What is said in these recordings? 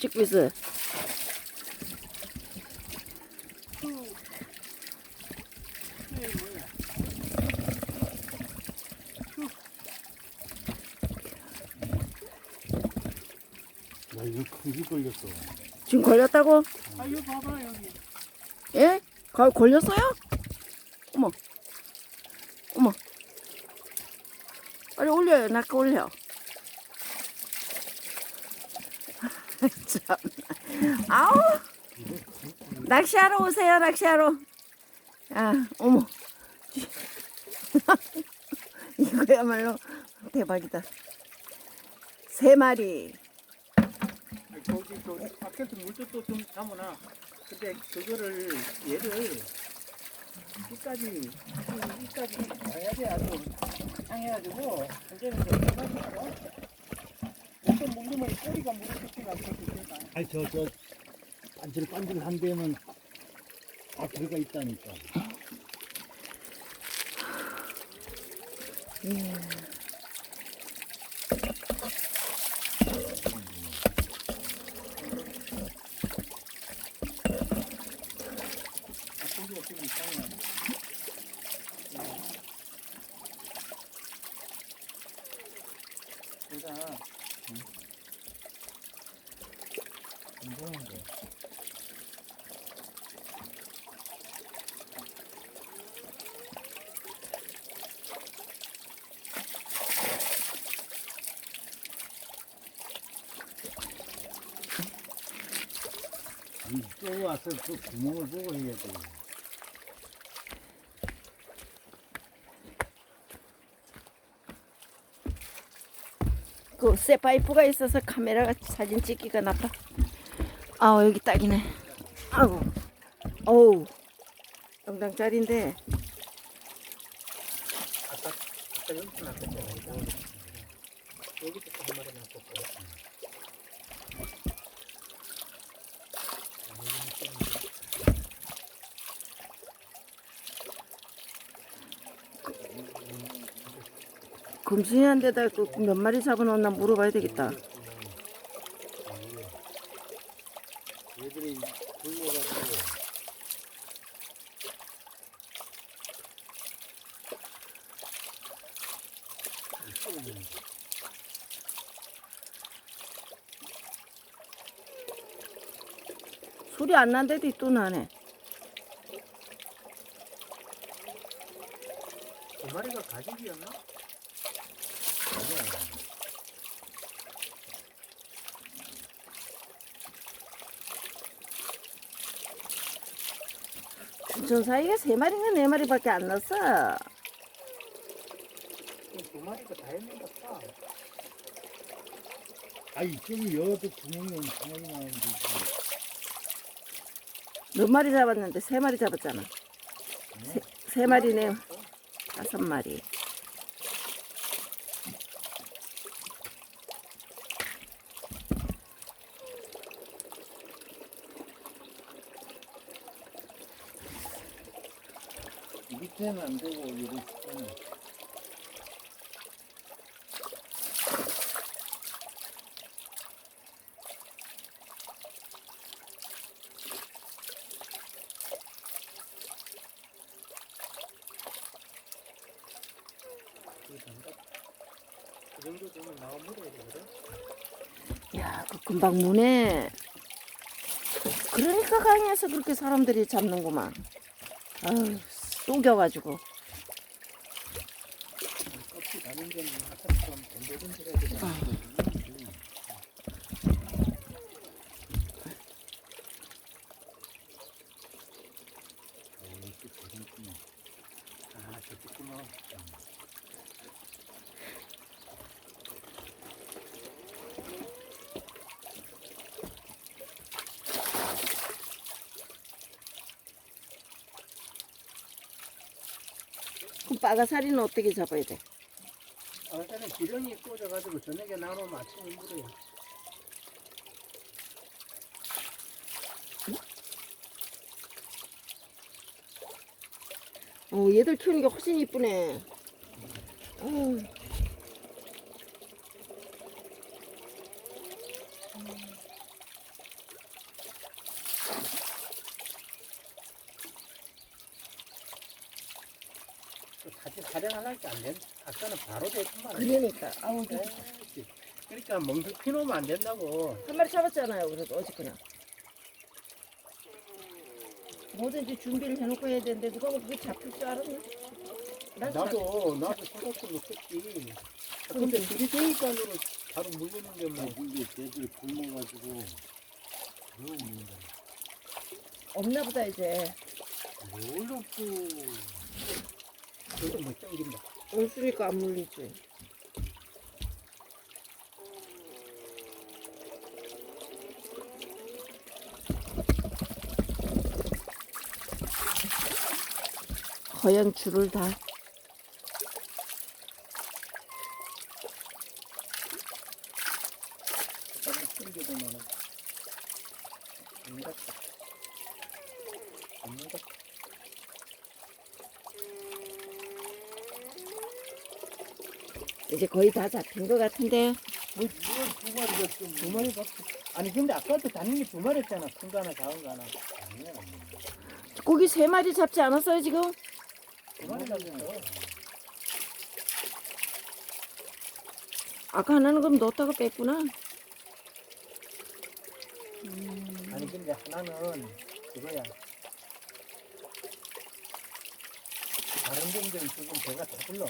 찍고 있어. 야 이거 큰게 걸렸어. 지금 걸렸다고? 아 이거 봐봐 여기 예? 걸, 걸렸어요? 어머. 어머. 빨리 올려요. 낚아 올려. 참. 아우. 낚시하러 오세요. 낚시하러. 아, 어머. 이거야말로 대박이다. 세 마리. 저기 저 밖에서 물도 좀 담아놔 근데 그거를 얘를 끝까지 끝까지 와야 돼 아주 향해가지고 이제는 좀 해가지고 물리면 꼬리가 물을 뜯기가 있거든 아니 저저 반질 반질한 데는 다 들어가 있다니까. 꼬리가 좀 이상해 내가 이상한데. 또 와서 그 구멍을 보고 해야 돼. 그쇠 파이프가 있어서 카메라가 사진 찍기가 나빠. 아 여기 딱이네. 아우, 어우, 영당짜리인데 아까 아까 났었잖아 이거 여기서 한 마리 났 금순이한테다 그몇 마리 잡아놓나 물어봐야 되겠다. 소리 안 난데도 또 나네. 두 마리가 가족이었나? 저 사이가 세 마리인가 네 마리밖에 안 났어. 두 마리가 다 했는 것 같아 아 이쪽이 여도 구멍이 엄청나게 나는데 몇 마리 잡았는데 세 마리 잡았잖아. 세, 세 마리네. 다섯 마리. 밑에는 안 되고 여기 되거든 야, 그 금방 무네. 그러니까 강에서 그렇게 사람들이 잡는구만. 아유, 쏘겨가지고. 껍질 다른 건 아까처럼 건조건조해야 되잖아 아 저기구나 그럼 빠가사리는 어떻게 잡아야 돼? 아, 일단은 기름이 꽂아가지고 저녁에 나오면 아침에 물어요 어, 얘들 키우는 게 훨씬 이쁘네. 어, 촬영할 때안 된. 아까는 바로 됐구만. 그러니까 아우 이거 에이씨. 그러니까 멍들 피놓으면 안 된다고. 한 마리 잡았잖아요. 그래도 어저께나. 뭐든지 준비를 해놓고 해야 되는데 누가 뭐 그게 잡힐 줄 알았나? 난 나도 나도 생각도 못했지. 아, 근데 들이대니까는 바로 물리는 게 뭐. 근데 걔들 굶어가지고 너무 문다. 없나 보다 이제. 뭘 없고 그래도 못 당긴다. 없으니까 안 물리지. 허연 줄을 다. 안 갔다. 안 갔다. 이제 거의 다 잡힌 것 같은데요. 뭐 두 마리가 좀 두 마리 봤어. 아니 근데 아까도 다닌 게두 마리 했잖아. 큰 거 하나, 작은 거 하나. 아니야. 고기 세 마리 잡지 않았어요 지금? 두 마리 잡았어. 아까 하나는 그럼 넣었다가 뺐구나. 아니 근데 하나는 그거야. 다른 점들은 지금 배가 다 불러.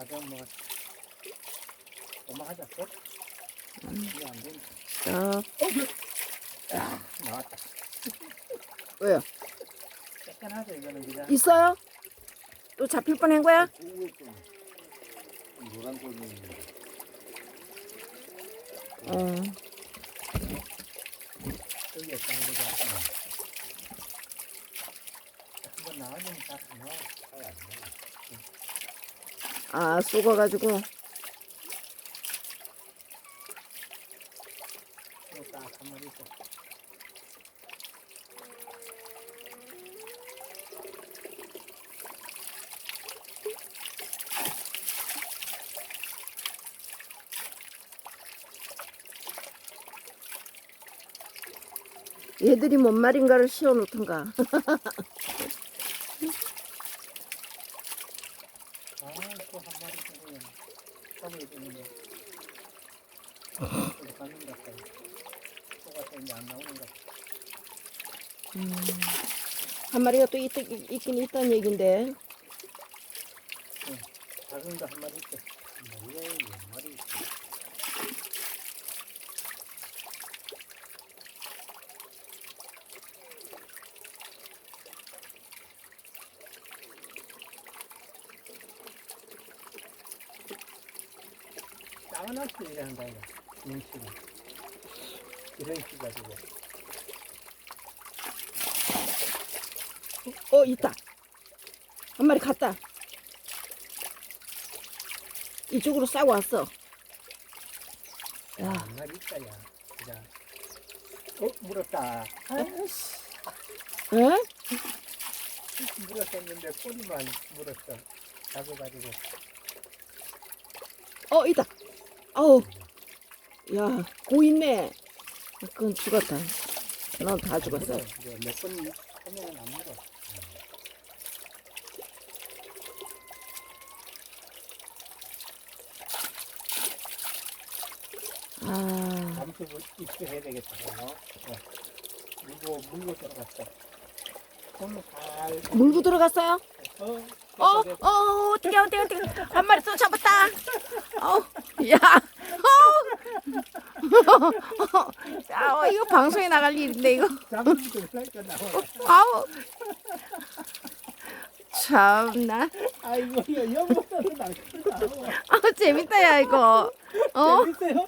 가자 뭐. 엄마 하자. 어? 이게 안 된다. 자, 나왔다. 왜요? 쬐끈하죠 이거는 그냥. 있어요? 또 잡힐 뻔한 거야? 좀 노란 거는 어. 여기 있다는 거죠. 한번 나와주면 잘안 나와. 잘안 나와. 아, 있어. 얘들이 뭔 말인가를 씌워놓던가. 아, 또 한 마리 정도 잡아야 되는데. 어디 가는 것 같아. 또가 이제 안 나오는 것 같아. 음, 한 마리가 또 있, 있긴 있다는 얘긴데. 작은 거 한 마리 있어. 머리가 몇 마리 있어. 작은 학교 이래 한다, 이거. 인식이. 이런 식 가지고. 어, 있다. 한 마리 갔다. 이쪽으로 싸고 왔어. 야, 한 마리 있다, 야. 그자. 어, 물었다. 아이씨. 에? 물었었는데 꼬리만 물었어. 잡아가지고. 어, 있다. 어우. 야, 고 있네. 그건 죽었다. 넌 다 죽었어. 몇번 하면은 안 물어. 아, 잠시 입수해야 되겠다. 어? 어. 물고, 물고 들어갔어. 손을 잘. 물고 들어갔어요? 어, 어, 어, 어떡해, 어떡해, 어떡해. 한 마리 또 잡았다. 어, 야, 어. 야, 어, 이거 방송에 나갈 일인데, 이거. 아우. 참나. 아이고, 이거 영보다도. 아, 재밌다, 야, 이거. 어? 재밌어요?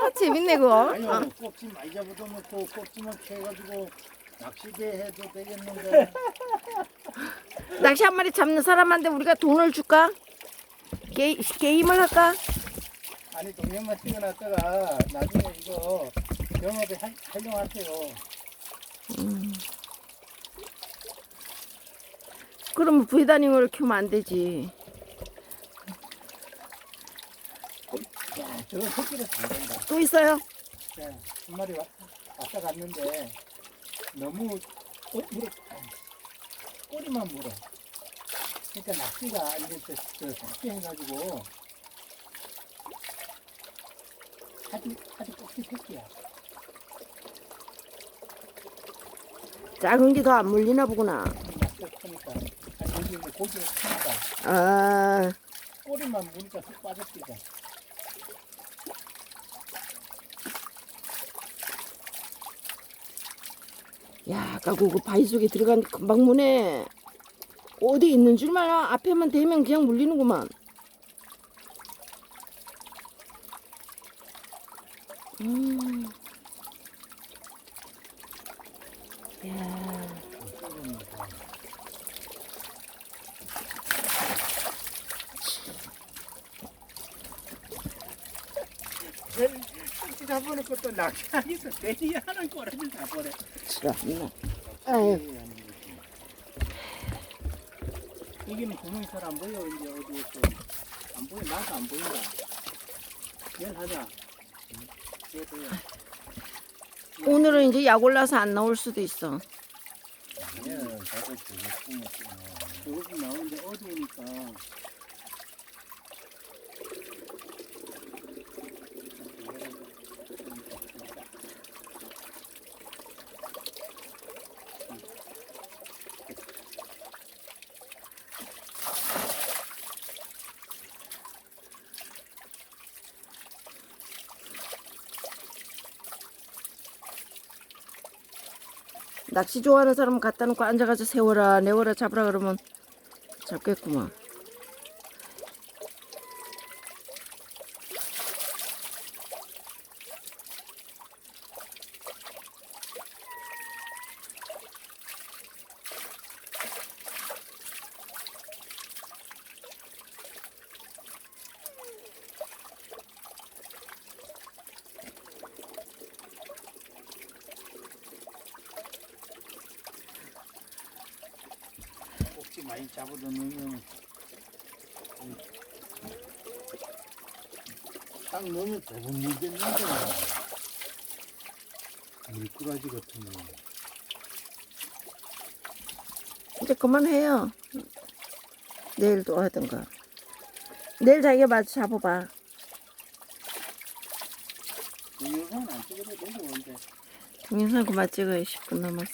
아, 재밌네, 그거. 어. 껍질 많이 잡아도 놓고 껍질만 캐가지고 낚시대 해도 되겠는데 낚시 한 마리 잡는 사람한테 우리가 돈을 줄까? 게, 게임을 할까? 아니, 동영만 찍어놨다가 나중에 이거 영업에 할- 활용하세요. 그러면 부회다님을 키우면 안 되지. 야, 저거 새끼를 안 된다. 또 있어요? 네, 한 마리 와, 왔다 갔는데 너무 어, 물어 꼬리만 물어 그러니까 저, 저 삭제해가지고 아주 아주 꼭지 새끼야. 작은 게 더 안 물리나 보구나. 낚시가 크니까 아니 여기 뭐 고기가 크니까 아, 꼬리만 무니까 쑥 빠졌지가. 야, 아까 그 바위 속에 들어간 금방 무네. 어디 있는 줄만 알아. 앞에만 대면 그냥 물리는구만. 음. 야, 꼭지 잡아놓고 그또 낚시하기서 괜히 하는 꼬리를 잡아래. 참나. 아유, 여기는 구멍이 잘 안 보여 이제 어디에 또안 보여 나도 안 보인다. 내일 하자. 내일 보여. 오늘은 이제 약 올라서 안 나올 수도 있어. 예, 다섯 개, 몇 조금 나오는데 어두우니까. 낚시 좋아하는 사람 갖다 놓고 앉아가지고 세워라, 내워라, 잡으라 그러면 잡겠구만. 많이 잡아도 넣으면 딱 넣으면 대부분 물겠는데. 물꾸라지 같은 거. 이제 그만해요. 내일 또 하든가. 내일 자기가 마저 잡아봐. 동영상은 안 찍어도 되고 근데 동영상 그만 찍어요. 10분 남았어.